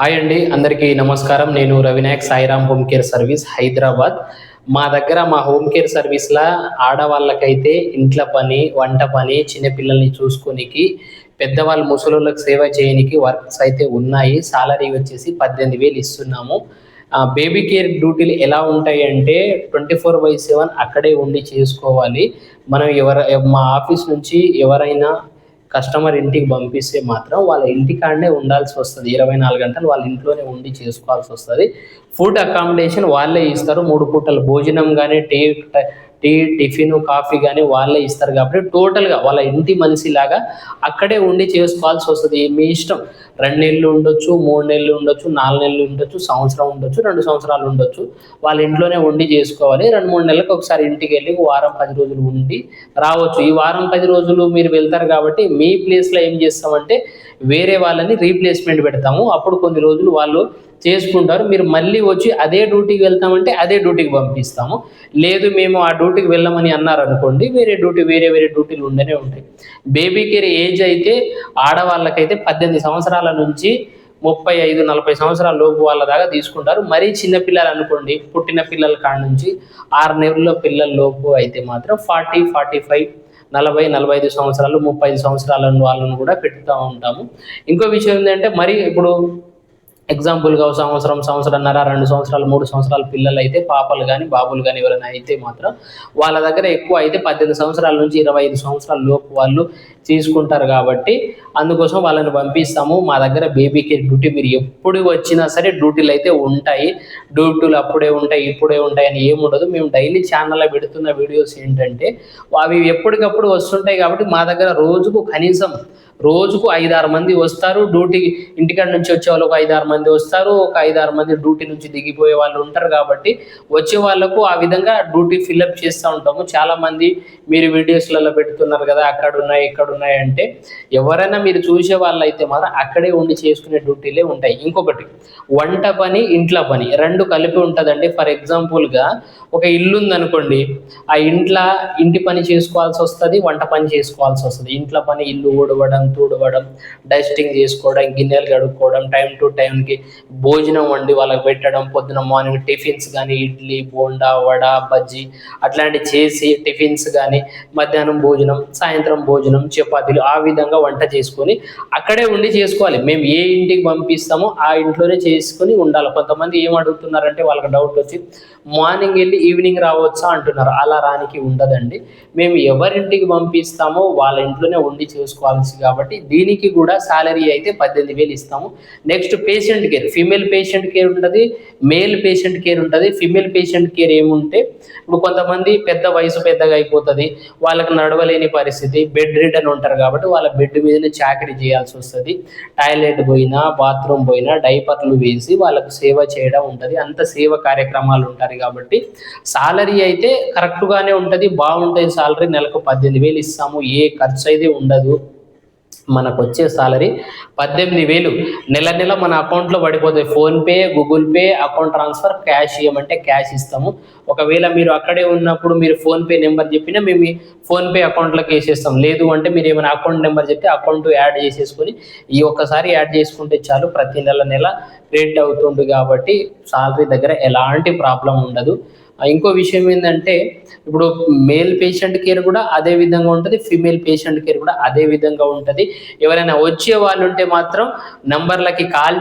Hi అండి అందరికీ నమస్కారం. నేను Ravinayak Sairam home care service Hyderabad. మా దగ్గర మా హోమ్ కేర్ సర్వీస్లో ఆడవాళ్ళకైతే ఇంట్ల పని వంట పని చిన్నపిల్లల్ని చూసుకోనికి పెద్దవాళ్ళు ముసలోళ్ళకి సేవ చేయనికి వర్క్స్ అయితే ఉన్నాయి. సాలరీ వచ్చేసి పద్దెనిమిది వేలు ఇస్తున్నాము. బేబీ కేర్ డ్యూటీలు ఎలా ఉంటాయి అంటే ట్వంటీ ఫోర్ బై సెవెన్ అక్కడే ఉండి చేసుకోవాలి. మనం ఎవర మా ఆఫీస్ నుంచి ఎవరైనా కస్టమర్ ఇంటికి పంపిస్తే మాత్రం వాళ్ళ ఇంటికాడనే ఉండాల్సి వస్తుంది. ఇరవై నాలుగు గంటలు వాళ్ళ ఇంట్లోనే ఉండి చేసుకోవాల్సి వస్తుంది. ఫుడ్ అకామిడేషన్ వాళ్ళే ఇస్తారు. మూడు పూటల భోజనం కానీ టీ టీ టిఫిన్ కాఫీ కానీ వాళ్ళే ఇస్తారు కాబట్టి టోటల్గా వాళ్ళ ఇంటి మనిషిలాగా అక్కడే ఉండి చేసుకోవాల్సి వస్తుంది. మీ ఇష్టం. రెండు నెలలు ఉండొచ్చు మూడు నెలలు ఉండొచ్చు నాలుగు నెలలు ఉండొచ్చు సంవత్సరం ఉండొచ్చు రెండు సంవత్సరాలు ఉండొచ్చు. వాళ్ళ ఇంట్లోనే ఉండి చేసుకోవాలి. రెండు మూడు నెలలకు ఒకసారి ఇంటికి వెళ్ళి వారం పది రోజులు ఉండి రావచ్చు. ఈ వారం పది రోజులు మీరు వెళ్తారు కాబట్టి మీ ప్లేస్లో ఏం చేస్తామంటే వేరే వాళ్ళని రీప్లేస్మెంట్ పెడతాము. అప్పుడు కొన్ని రోజులు వాళ్ళు చేసుకుంటారు. మీరు మళ్ళీ వచ్చి అదే డ్యూటీకి వెళ్తామంటే అదే డ్యూటీకి పంపిస్తాము. లేదు మేము ఆ డ్యూటీకి వెళ్ళమని అన్నారు అనుకోండి వేరే డ్యూటీ వేరే వేరే డ్యూటీలు ఉండనే ఉంటాయి. బేబీ కేర్ ఏజ్ అయితే ఆడవాళ్ళకైతే పద్దెనిమిది సంవత్సరాల నుంచి ముప్పై ఐదు నలభై సంవత్సరాల లోపు వాళ్ళ దాకా తీసుకుంటారు. మరీ చిన్న పిల్లలు అనుకోండి పుట్టిన పిల్లల కాడ నుంచి ఆరు నెలల పిల్లల లోపు అయితే మాత్రం ఫార్టీ ఫార్టీ ఫైవ్ నలభై నలభై ఐదు సంవత్సరాలు ముప్పై ఐదు సంవత్సరాల వాళ్ళను కూడా పెడుతూ ఉంటాము. ఇంకో విషయం ఏంటంటే మరి ఇప్పుడు ఎగ్జాంపుల్గా ఒక సంవత్సరం సంవత్సరంన్నర రెండు సంవత్సరాలు మూడు సంవత్సరాల పిల్లలు అయితే పాపలు కానీ బాబులు కానీ ఎవరైనా అయితే మాత్రం వాళ్ళ దగ్గర ఎక్కువ అయితే పద్దెనిమిది సంవత్సరాల నుంచి ఇరవై ఐదు సంవత్సరాల లోపు వాళ్ళు తీసుకుంటారు కాబట్టి అందుకోసం వాళ్ళని పంపిస్తాము. మా దగ్గర బేబీ కేర్ డ్యూటీ మీరు ఎప్పుడు వచ్చినా సరే డ్యూటీలు అయితే ఉంటాయి. డ్యూటీలు అప్పుడే ఉంటాయి ఇప్పుడే ఉంటాయి అని ఏముండదు మేము డైలీ ఛానల్లో పెడుతున్న వీడియోస్ ఏంటంటే అవి ఎప్పటికప్పుడు వస్తుంటాయి కాబట్టి మా దగ్గర రోజుకు కనీసం రోజుకు ఐదారు మంది వస్తారు. డ్యూటీ ఇంటికాడ నుంచి వచ్చే వాళ్ళు ఒక ఐదారు మంది వస్తారు. ఒక ఐదారు మంది డ్యూటీ నుంచి దిగిపోయే వాళ్ళు ఉంటారు కాబట్టి వచ్చే వాళ్ళకు ఆ విధంగా డ్యూటీ ఫిల్అప్ చేస్తూ ఉంటాము. చాలా మంది మీరు వీడియోస్లలో పెడుతున్నారు కదా అక్కడ ఉన్నాయి ఇక్కడ ఉన్నాయి అంటే ఎవరైనా మీరు చూసే వాళ్ళు అయితే మాత్రం అక్కడే ఉండి చేసుకునే డ్యూటీలే ఉంటాయి. ఇంకొకటి వంట పని ఇంట్లో పని రెండు కలిపి ఉంటుందండి. ఫర్ ఎగ్జాంపుల్గా ఒక ఇల్లు ఉందనుకోండి ఆ ఇంట్లో ఇంటి పని చేసుకోవాల్సి వస్తుంది వంట పని చేసుకోవాల్సి వస్తుంది. ఇంట్లో పని ఇల్లు ఊడవడం తుడవడం డస్టింగ్ చేసుకోవడం గిన్నెలు కడుక్కోవడం టైం టు టైంకి భోజనం వండి వాళ్ళకి పెట్టడం పొద్దున మార్నింగ్ టిఫిన్స్ కానీ ఇడ్లీ బోండా వడ బజ్జీ అట్లాంటివి చేసి టిఫిన్స్ కానీ మధ్యాహ్నం భోజనం సాయంత్రం భోజనం చపాతీలు ఆ విధంగా వంట చేసుకొని అక్కడే ఉండి చేసుకోవాలి. మేము ఏ ఇంటికి పంపిస్తామో ఆ ఇంట్లోనే చేసుకొని ఉండాలి. కొంతమంది ఏం అడుగుతున్నారంటే వాళ్ళకి డౌట్ వచ్చి మార్నింగ్ వెళ్ళి ఈవినింగ్ రావచ్చా? అంటున్నారు. అలా రానికి ఉండదండి. మేము ఎవరింటికి పంపిస్తామో వాళ్ళ ఇంట్లోనే ఉండి చేసుకోవాల్సి కాబట్టి దీనికి కూడా సాలరీ అయితే పద్దెనిమిది వేలు ఇస్తాము. Next patient care female patient care ఉంటుంది మేల్ పేషెంట్ కేర్ ఉంటుంది. ఫీమేల్ పేషెంట్ కేర్ ఏముంటే ఇప్పుడు కొంతమంది పెద్ద వయసు పెద్దగా అయిపోతుంది వాళ్ళకి నడవలేని పరిస్థితి బెడ్ రిటర్న్ ఉంటారు కాబట్టి వాళ్ళ బెడ్ మీదనే చాకరీ చేయాల్సి వస్తుంది. టాయిలెట్ పోయినా బాత్రూమ్ పోయినా డైపర్లు వేసి వాళ్ళకు సేవ చేయడం ఉంటుంది. అంత సేవ కార్యక్రమాలు ఉంటాయి కాబట్టి సాలరీ అయితే కరెక్ట్గానే ఉంటుంది బాగుంటుంది సాలరీ నెలకు పద్దెనిమిది వేలు ఇస్తాము. ఏ ఖర్చు అయితే ఉండదు. మనకు వచ్చే సాలరీ పద్దెనిమిది వేలు. నెల నెల మన అకౌంట్లో పడిపోతుంది PhonePe Google Pay account transfer cash ఇవ్వమంటే క్యాష్ ఇస్తాము. ఒకవేళ మీరు అక్కడే ఉన్నప్పుడు మీరు ఫోన్పే నెంబర్ చెప్పినా మేము ఫోన్పే అకౌంట్లోకి వేసేస్తాం. లేదు అంటే మీరు ఏమైనా అకౌంట్ నెంబర్ చెప్తే అకౌంట్ యాడ్ చేసేసుకొని ఈ ఒక్కసారి యాడ్ చేసుకుంటే చాలు. ప్రతి నెల నెల క్రెడిట్ అవుతుంది కాబట్టి సాలరీ దగ్గర ఎలాంటి ప్రాబ్లం ఉండదు. ఇంకో విషయం ఏంటంటే ఇప్పుడు మేల్ పేషెంట్ కేర్ కూడా అదే విధంగా ఉంటుంది ఫీమేల్ పేషెంట్ కేర్ కూడా అదే విధంగా ఉంటుంది. ఎవరైనా వచ్చే వాళ్ళు ఉంటే మాత్రం నంబర్లకి కాల్